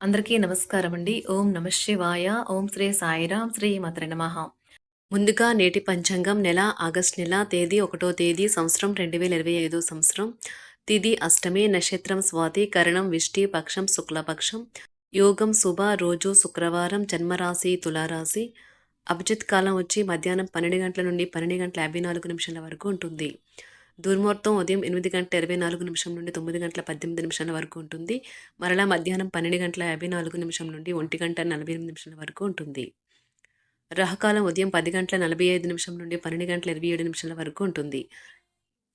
అందరికీ నమస్కారం అండి. ఓం నమ శివాయ. ఓం శ్రీ సాయిరాం శ్రీ మాత్ర నమః. ముందుగా నేటి పంచాంగం నెల ఆగస్ట్ నెల తేదీ ఒకటో తేదీ సంవత్సరం రెండు వేల ఇరవై ఐదో సంవత్సరం. తిది అష్టమి నక్షత్రం స్వాతి కరణం విష్టి పక్షం శుక్లపక్షం. యోగం శుభ రోజు శుక్రవారం జన్మరాశి తులారాశి. అభిజిత్ కాలం వచ్చి మధ్యాహ్నం పన్నెండు గంటల నుండి పన్నెండు గంటల యాభై నాలుగు నిమిషాల వరకు ఉంటుంది. దుర్ముహూర్తం ఉదయం ఎనిమిది గంటల ఇరవై నాలుగు నిమిషం నుండి తొమ్మిది గంటల పద్దెనిమిది నిమిషాల వరకు ఉంటుంది. మరలా మధ్యాహ్నం పన్నెండు గంటల యాభై నాలుగు నిమిషం నుండి ఒంటి గంట నలభై ఎనిమిది నిమిషాల వరకు ఉంటుంది. రహకాలం ఉదయం పది గంటల నలభై ఐదు నిమిషం నుండి పన్నెండు గంటల ఇరవై ఏడు నిమిషాల వరకు ఉంటుంది.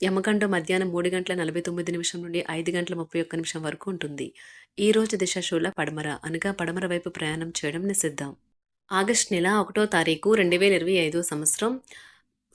యమకండం మధ్యాహ్నం మూడు గంటల నలభై తొమ్మిది నిమిషం నుండి ఐదు గంటల ముప్పై ఒక్క నిమిషం వరకు ఉంటుంది. ఈ రోజు దిశ శూల పడమర. అనగా పడమర వైపు ప్రయాణం చేయడం నిషిద్దాం ఆగస్ట్ నెల ఒకటో తారీఖు రెండు వేల ఇరవై ఐదో సంవత్సరం.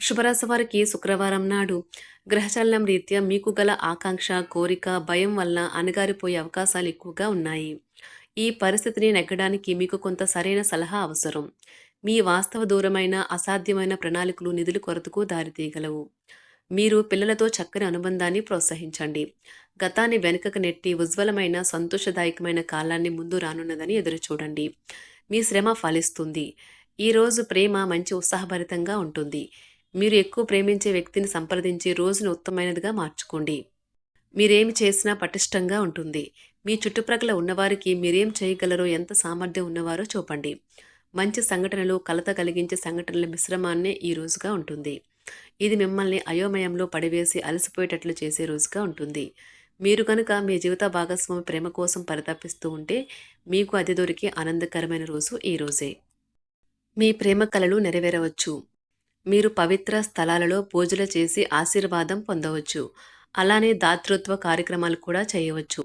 శుభరాశి వారికి శుక్రవారం నాడు గ్రహచలనం రీత్యా మీకు గల ఆకాంక్ష కోరిక భయం వల్ల అణగారిపోయే అవకాశాలు ఎక్కువగా ఉన్నాయి. ఈ పరిస్థితిని నెగ్గడానికి మీకు కొంత సరైన సలహా అవసరం. మీ వాస్తవ దూరమైన అసాధ్యమైన ప్రణాళికలు నిధుల కొరతకు దారితీయగలవు మీరు పిల్లలతో చక్కని అనుబంధాన్ని ప్రోత్సహించండి. గతాన్ని వెనుకకు నెట్టి ఉజ్వలమైన సంతోషదాయకమైన కాలాన్ని ముందు రానున్నదని ఎదురుచూడండి. మీ శ్రమ ఫలిస్తుంది. ఈరోజు ప్రేమ మంచి ఉత్సాహభరితంగా ఉంటుంది. మీరు ఎక్కువ ప్రేమించే వ్యక్తిని సంప్రదించి రోజును ఉత్తమైనదిగా మార్చుకోండి. మీరేమి చేసినా పటిష్టంగా ఉంటుంది. మీ చుట్టుప్రక్కల ఉన్నవారికి మీరేం చేయగలరో ఎంత సామర్థ్యం ఉన్నవారో చూపండి. మంచి సంఘటనలు కలత కలిగించే సంఘటనల మిశ్రమాన్నే ఈ రోజుగా ఉంటుంది. ఇది మిమ్మల్ని అయోమయంలో పడివేసి అలసిపోయేటట్లు చేసే రోజుగా ఉంటుంది. మీరు కనుక మీ జీవిత భాగస్వామి ప్రేమ కోసం పరితపిస్తూ ఉంటే మీకు అది దొరికి ఆనందకరమైన రోజు ఈ రోజే. మీ ప్రేమ కలలు నెరవేరవచ్చు. మీరు పవిత్ర స్థలాలలో పూజలు చేసి ఆశీర్వాదం పొందవచ్చు. అలానే దాతృత్వ కార్యక్రమాలు కూడా చేయవచ్చు.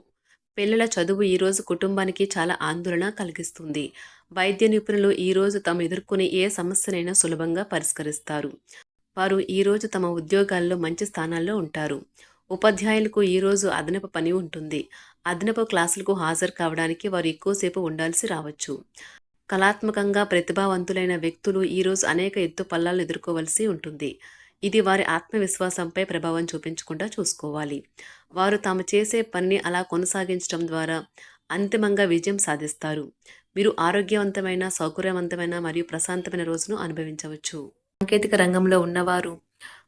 పిల్లల చదువు ఈరోజు కుటుంబానికి చాలా ఆందోళన కలిగిస్తుంది. వైద్య నిపుణులు ఈరోజు తాము ఎదుర్కొనే ఏ సమస్యనైనా సులభంగా పరిష్కరిస్తారు. వారు ఈరోజు తమ ఉద్యోగాల్లో మంచి స్థానాల్లో ఉంటారు. ఉపాధ్యాయులకు ఈరోజు అదనపు పని ఉంటుంది. అదనపు క్లాసులకు హాజరు కావడానికి వారు ఎక్కువసేపు ఉండాల్సి రావచ్చు. కళాత్మకంగా ప్రతిభావంతులైన వ్యక్తులు ఈరోజు అనేక ఎత్తు పల్లాలను ఎదుర్కోవలసి ఉంటుంది. ఇది వారి ఆత్మవిశ్వాసంపై ప్రభావం చూపించకుండా చూసుకోవాలి. వారు తాము చేసే పనిని అలా కొనసాగించడం ద్వారా అంతిమంగా విజయం సాధిస్తారు. మీరు ఆరోగ్యవంతమైన సౌకర్యవంతమైన మరియు ప్రశాంతమైన రోజును అనుభవించవచ్చు. సాంకేతిక రంగంలో ఉన్నవారు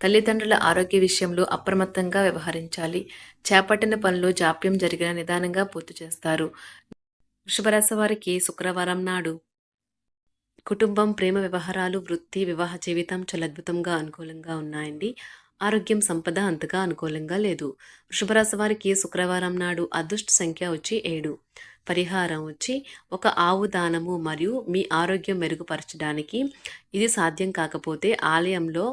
తల్లిదండ్రుల ఆరోగ్య విషయంలో అప్రమత్తంగా వ్యవహరించాలి. చేపట్టిన పనులు జాప్యం జరిగిన నిదానంగా పూర్తి చేస్తారు. వృషభరాశి వారికి శుక్రవారం నాడు కుటుంబం ప్రేమ వ్యవహారాలు వృత్తి వివాహ జీవితం చాలా అద్భుతంగా అనుకూలంగా ఉన్నాయండి. ఆరోగ్యం సంపద అంతగా అనుకూలంగా లేదు. వృషభరాశి వారికి శుక్రవారం నాడు అదృష్ట సంఖ్య వచ్చి ఏడు. పరిహారం వచ్చి ఒక ఆవు దానము మరియు మీ ఆరోగ్యం మెరుగుపరచడానికి ఇది సాధ్యం కాకపోతే ఆలయంలో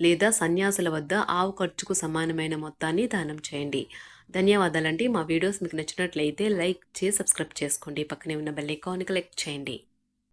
లేదా సన్యాసుల వద్ద ఆవు ఖర్చుకు సమానమైన మొత్తాన్ని దానం చేయండి. ధన్యవాదాలండి. మా వీడియోస్ మీకు నచ్చినట్లయితే లైక్ చేసి సబ్స్క్రైబ్ చేసుకోండి. పక్కనే ఉన్న బెల్ ఐకాన్ క్లిక్ చేయండి.